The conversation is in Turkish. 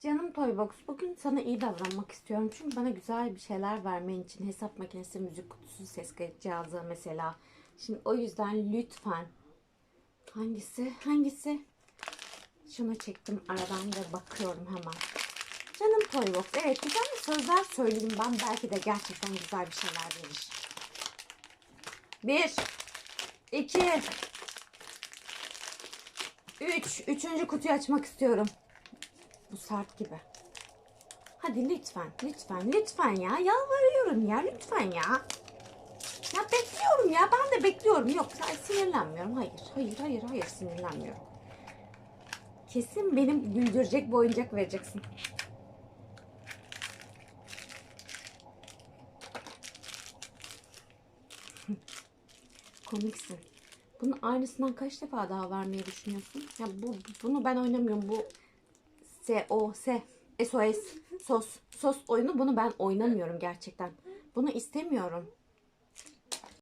Canım Toybox bugün sana iyi davranmak istiyorum. Çünkü bana güzel bir şeyler vermen için hesap makinesi, müzik kutusu, ses kayıt cihazı mesela. Şimdi o yüzden lütfen hangisi hangisi şunu çektim aradan ve bakıyorum hemen. Canım Toybox evet güzel sözler söyleyeyim ben belki de gerçekten güzel bir şeyler verir. Bir, iki, üç. Üçüncü kutuyu açmak istiyorum. Bu sert gibi. Hadi lütfen, lütfen, lütfen ya. Yalvarıyorum ya, lütfen ya. Ya bekliyorum ya, ben de bekliyorum. Yok, sinirlenmiyorum. Hayır, hayır, hayır, hayır sinirlenmiyorum. Kesin benim güldürecek bir oyuncak vereceksin. Komiksin. Bunun aynısından kaç defa daha vermeyi düşünüyorsun? Ya bu bunu ben oynamıyorum. Bu SOS SOS sos sos oyunu bunu ben oynamıyorum gerçekten. Bunu istemiyorum.